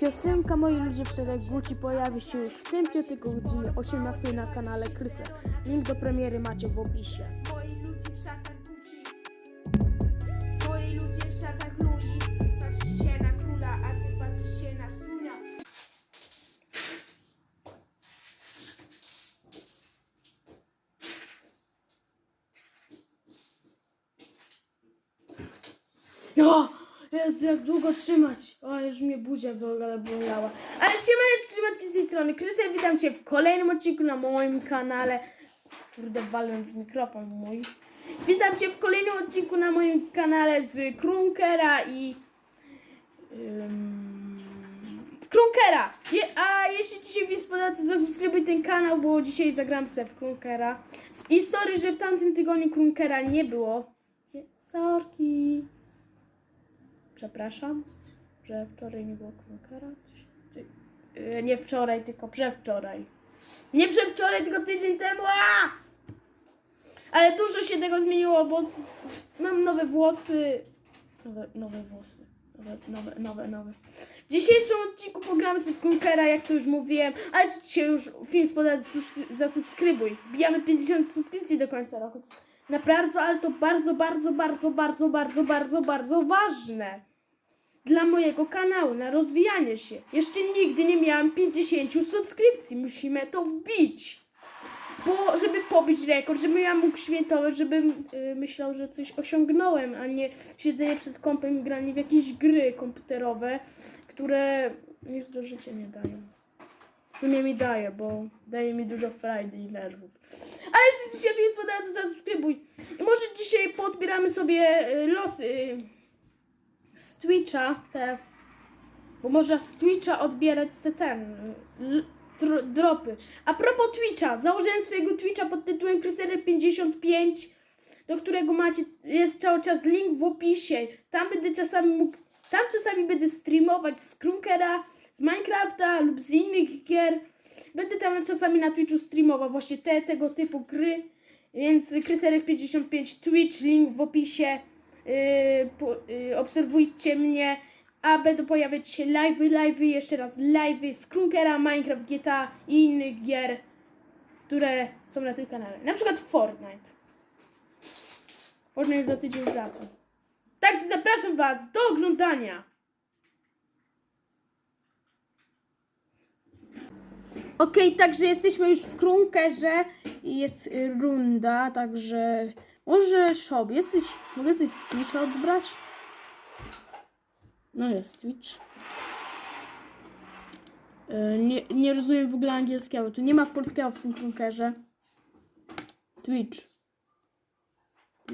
Piosenka Moi ludzie w szereg Gucci pojawi się już w tym piątego godzinie 18 na kanale Kryser. Link do premiery macie w opisie. Moi ludzie w szatach Gucci. Moi ludzie w szatach Louis. Patrzysz się na króla, a ty patrzysz się na strónia. O! Jak długo trzymać. O, już mnie buzia bolała. Ale siemaneczki, trzymatki z tej strony. Krystian, witam Cię w kolejnym odcinku na moim kanale. Kurde, walę w mikrofon mój. Witam Cię w kolejnym odcinku na moim kanale z Krunkera i... Ym... Krunkera! Je, a jeśli Ci się widz spodoba, to zasubskrybuj ten kanał, bo dzisiaj zagram se w Krunkera. Z historii, że w tamtym tygodniu Krunkera nie było. Sorki. Przepraszam, że wczoraj nie było ty- yy, Nie wczoraj, tylko przewczoraj. Nie przewczoraj, tylko tydzień temu. A! Ale dużo się tego zmieniło, bo z... mam nowe włosy. Nowe, nowe włosy. Nowe, nowe, nowe, nowe. W dzisiejszym odcinku pogramy sobie w jak to już mówiłem. A jeśli się już film spodoba, zasubskrybuj. Bijamy 50 subskrypcji do końca roku. Na bardzo, ale to bardzo, bardzo, bardzo, bardzo, bardzo, bardzo, bardzo ważne dla mojego kanału, na rozwijanie się. Jeszcze nigdy nie miałam 50 subskrypcji. Musimy to wbić. Bo, żeby pobić rekord, żebym ja mógł świętować, żebym y, myślał, że coś osiągnąłem, a nie siedzenie przed kompem i granie w jakieś gry komputerowe, które nic do życia nie dają. W sumie mi daje, bo daje mi dużo frajdy i nerwów. Ale jeśli dzisiaj film spodoba, to zasubskrybuj. I może dzisiaj podbieramy sobie y, losy z Twitcha, te, bo można z Twitcha odbierać se ten, l- dro, dropy. A propos Twitcha, założyłem swojego Twitcha pod tytułem Krystery55, do którego macie, jest cały czas link w opisie. Tam będę czasami mógł, tam czasami będę streamować z Krunkera, z Minecrafta lub z innych gier. Będę tam czasami na Twitchu streamował właśnie te, tego typu gry. Więc Krysterek55 Twitch, link w opisie. Po, yy, obserwujcie mnie, a będą pojawiać się live'y, live'y, jeszcze raz live'y z Krunkera, Minecraft, GTA i innych gier, które są na tym kanale. Na przykład Fortnite. Fortnite za tydzień wraca. Tak, zapraszam Was do oglądania. Okej, także jesteśmy już w Krunkerze i jest y, runda, także może shop, jesteś, mogę coś z Twitcha odbrać? No jest Twitch. Y, Nie, nie rozumiem w ogóle angielskiego, tu nie ma polskiego w tym Krunkerze. Twitch.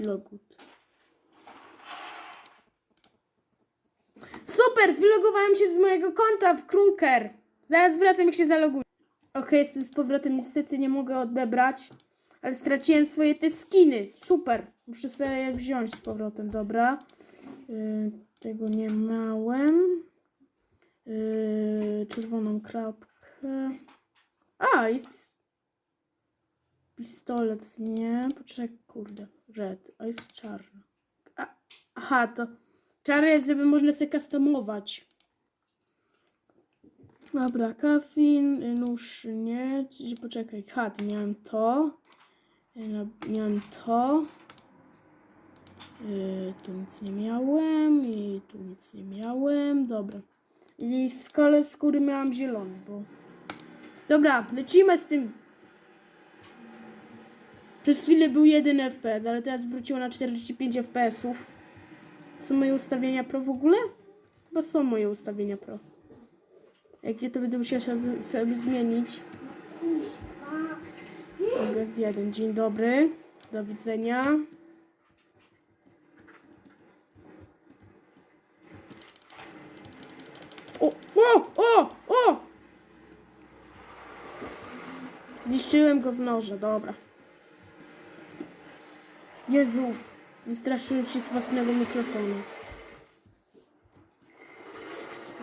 Logut. Super, wylogowałem się z mojego konta w Krunker. Zaraz wracam, jak się zaloguję. Okej, jestem z powrotem, niestety nie mogę odebrać, ale straciłem swoje te skiny. Super, muszę sobie je wziąć z powrotem, dobra. Yy, tego nie miałem. Yy, czerwoną kropkę. A, jest pis pistolet, nie? Poczekaj, kurde, red, a jest czarny. A, aha, to czarny jest, żeby można sobie customować. Dobra, kafin, nóż nie, poczekaj, hat, miałem to, miałem to, y, tu nic nie miałem i tu nic nie miałem, dobra. I kolor skóry miałam zielony, bo... Dobra, lecimy z tym. Przez chwilę był 1 FPS, ale teraz wróciło na 45 FPS-ów. Są moje ustawienia pro w ogóle? Chyba są moje ustawienia pro. Jak gdzie to będę musiała sobie zmienić. August 1. Dzień dobry. Do widzenia. O, o, o, o! Zniszczyłem go z noża, dobra. Jezu, wystraszyłem się z własnego mikrofonu.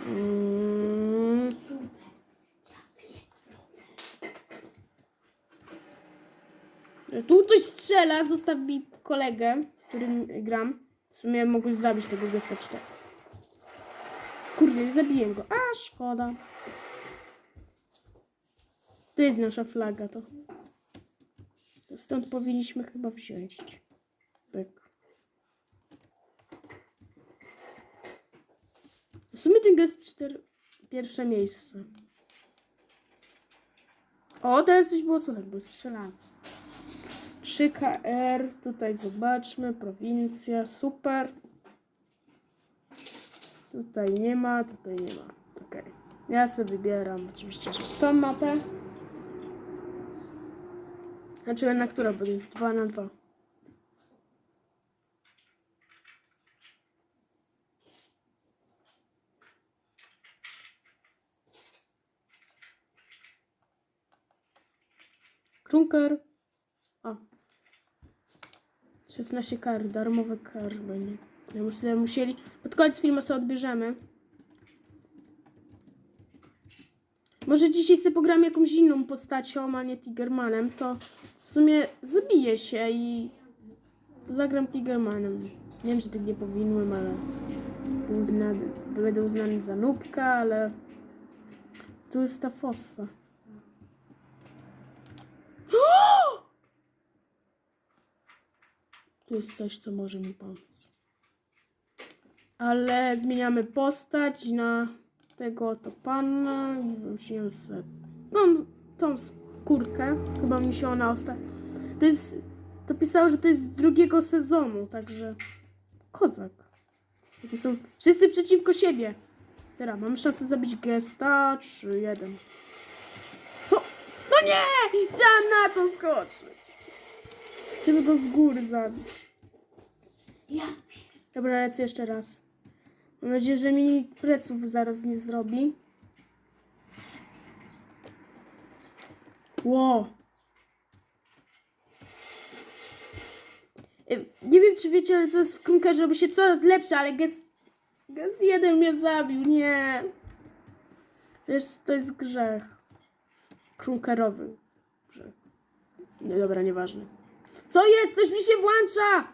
Mm. Tu strzela, zostaw mi kolegę, którym gram. W sumie mogłeś zabić tego gesta 4. Kurde, nie zabiję go. A, szkoda. To jest nasza flaga, to. stąd powinniśmy chyba wziąć. Byk. W sumie ten gest 4 pierwsze miejsce. O, teraz coś było słychać, bo strzelałem. 3KR, tutaj zobaczmy, prowincja, super. Tutaj nie ma, tutaj nie ma. Okej. Ja sobie wybieram oczywiście, tą mapę. Znaczy na która, bo jest 2 na 2. Krunker. O. 16 kar, darmowe kar będzie. Ja muszę, musieli. Pod koniec filmu sobie odbierzemy. Może dzisiaj sobie pogram jakąś inną postacią, a nie Tigermanem, to w sumie zabiję się i zagram Tigermanem. Nie wiem, czy tak nie powinnam, ale uznany, będę uznany za nubka, ale tu jest ta fossa. Tu jest coś, co może mi pomóc. Ale zmieniamy postać na tego oto pana i wrócimy sobie tą, tą skórkę. Chyba mi się ona ostatnio... To jest... To pisało, że to jest z drugiego sezonu, także... Kozak. To są wszyscy przeciwko siebie. Teraz mam szansę zabić gesta 3-1. No, no nie! Chciałam na to skoczyć. Chciałbym go z góry zabić. Ja. Dobra, lecę jeszcze raz. Mam nadzieję, że mi pleców zaraz nie zrobi. Ło. Y, Nie wiem, czy wiecie, ale co jest w krunkerze, robi się coraz lepsze, ale gest, gest jeden mnie zabił. Nie. Wiesz, to jest grzech. Krunkerowy grzech. Nie, dobra, nieważne. Co jest? Coś mi się włącza!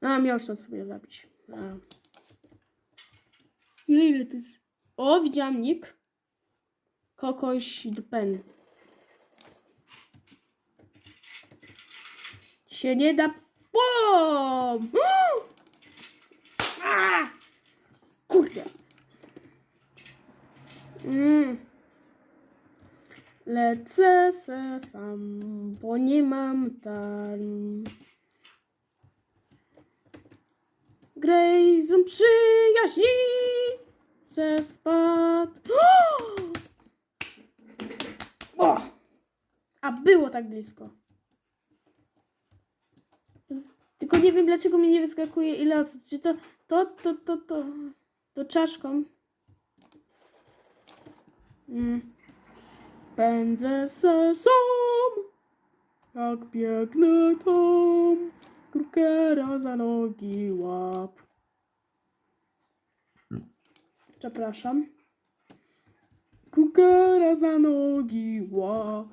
A, miał szans sobie zabić. A. Ile, ile to jest? O, widziałam nick. Kokoś dupen. Się nie da. Bom! Kurde. Mm. Lecę se sam, bo nie mam tam. Grayson przyjaźni ze spad. O! A było tak blisko. Tylko nie wiem dlaczego mi nie wyskakuje ile osób. Czy to to to to to, to czaszką? Mm. Pędzę se sam, jak biegnę tam. Krukera za nogi łap. Przepraszam. Krukera za nogi łap.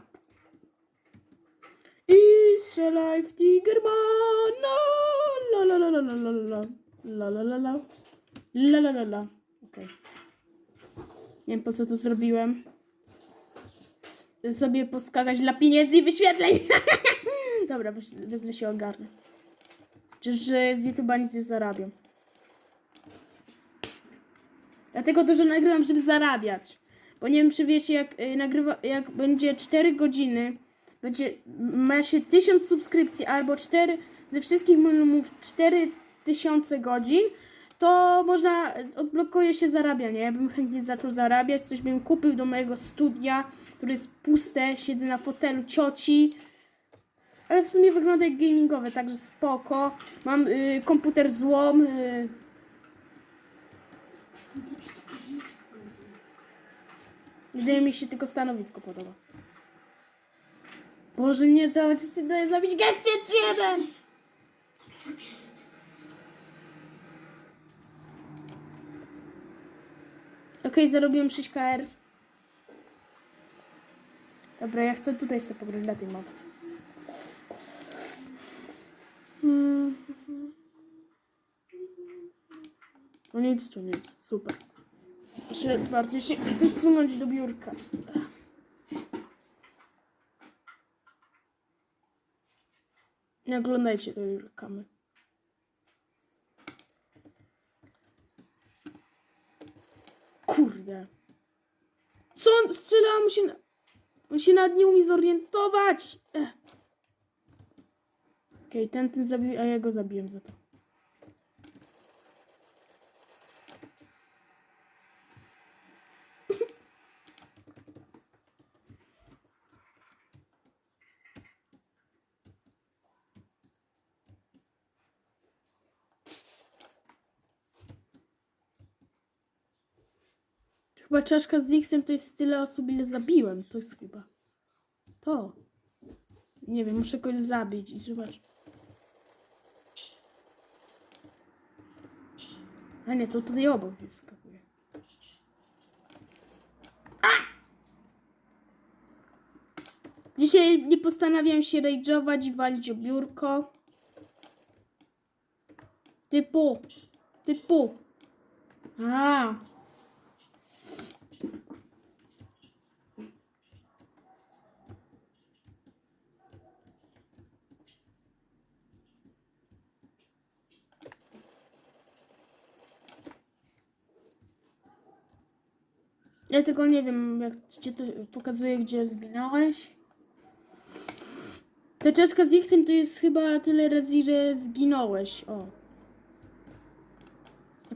I strzelaj w Tigermana. La la la la la la la. La la la la. La la la la. Okej. Nie wiem po co to zrobiłem. Sobie poskakać dla pieniędzy i wyświetleń. Dobra, wezmę się ogarnę. Czyż z YouTube'a nic nie zarabiam. Dlatego dużo nagrywam, żeby zarabiać. Bo nie wiem, czy wiecie, jak, y, nagrywa, jak będzie 4 godziny, będzie, ma się 1000 subskrypcji albo 4, ze wszystkich filmów 4000 godzin, to można, odblokuje się zarabianie. Ja bym chętnie zaczął zarabiać, coś bym kupił do mojego studia, które jest puste, siedzę na fotelu cioci, ale w sumie wygląda jak gamingowe, także spoko. Mam y, komputer złom. Y. Wydaje mi się tylko stanowisko podoba. Boże, nie, całe życie daje zabić gęściec jeden! Okej, zarobiłem 6 KR. Dobra, ja chcę tutaj sobie pograć na tej mapce. No nic, to nic. Super. Muszę bardziej się dosunąć do biurka. Nie oglądajcie tej reklamy. Kurde. Co on strzela? On się, on się nad umie zorientować. Okej, ten ten zabił, a ja go zabiłem za to. Chyba czaszka z X-em to jest tyle osób, ile zabiłem. To jest chyba. To. Nie wiem, muszę kogoś zabić i zobacz. A nie, to tutaj obok nie wskakuje. Dzisiaj nie postanawiam się rage'ować i walić o biurko. Typu. Typu. A. Ja tylko nie wiem, jak ci to pokazuje, gdzie zginąłeś. Ta czaszka z X-em to jest chyba tyle razy, ile zginąłeś. O.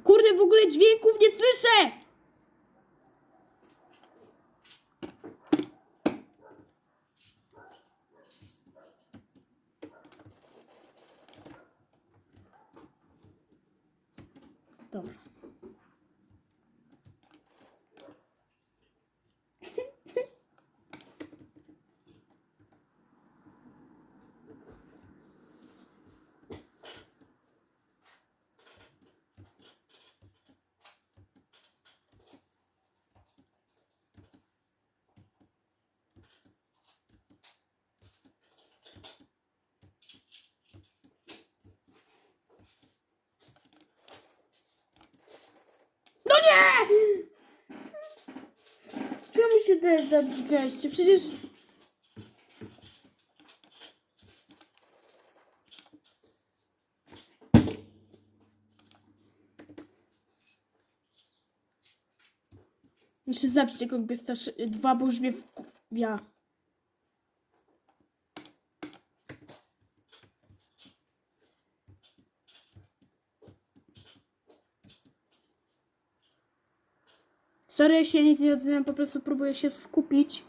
Kurde, w ogóle dźwięków nie słyszę! Dobra. No nie! Czemu się też zabić? Przecież... Muszę zabić tego gesta dwa, bo już mnie Sorry, ja się nic nie odzywam, po prostu próbuję się skupić.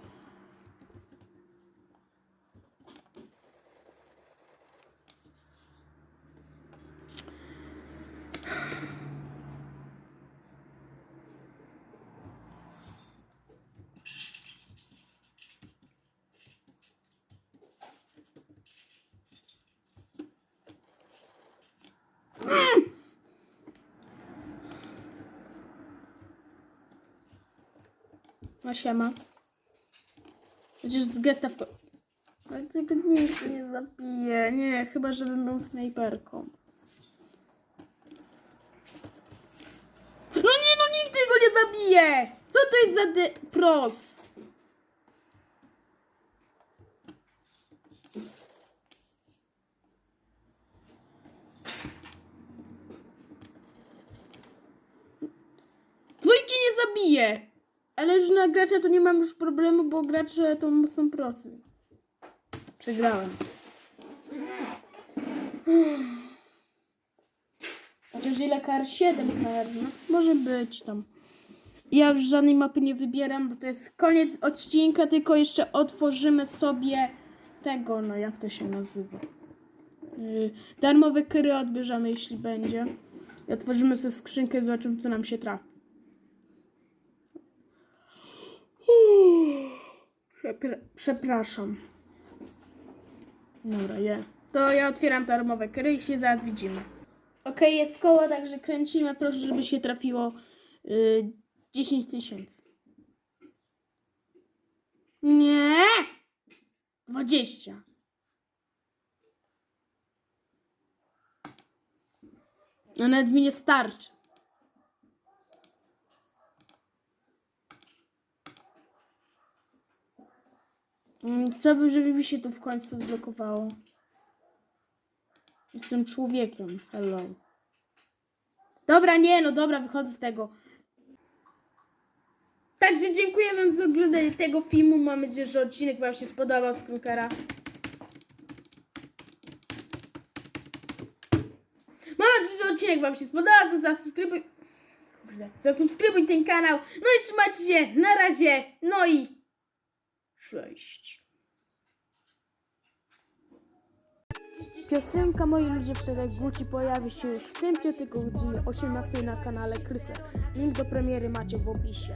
No siema. Przecież z gesta w... Ale tego nikt nie zabije. Nie, chyba żebym był snajperką. No nie, no nikt tego nie zabije! Co to jest za de... pros? Dwójki nie zabije! Ale już na gracza to nie mam już problemu, bo gracze to są prosy. Przegrałem. Chociaż ile kar? 7 kar. No, może być tam. Ja już żadnej mapy nie wybieram, bo to jest koniec odcinka, tylko jeszcze otworzymy sobie tego, no jak to się nazywa. Yy, darmowe kryry odbierzemy, jeśli będzie. I otworzymy sobie skrzynkę i zobaczymy, co nam się trafi. Przepra- przepraszam. Dobra, je. To ja otwieram darmowe kry i się zaraz widzimy. Okej, jest koło, także kręcimy. Proszę, żeby się trafiło y, 10 tysięcy. Nie! 20. A nawet mi nie starczy. Chciałbym, żeby mi się tu w końcu zblokowało. Jestem człowiekiem. Hello. Dobra, nie, no dobra, wychodzę z tego. Także dziękuję Wam za oglądanie tego filmu. Mam nadzieję, że odcinek Wam się spodobał z Krukera. Mam nadzieję, że odcinek Wam się spodobał. To zasubskrybuj. Zasubskrybuj ten kanał. No i trzymajcie się. Na razie. No i cześć. Piosenka Moi Ludzie w Szereg Gucci pojawi się już w tym piątek o godzinie 18 na kanale Kryser. Link do premiery macie w opisie.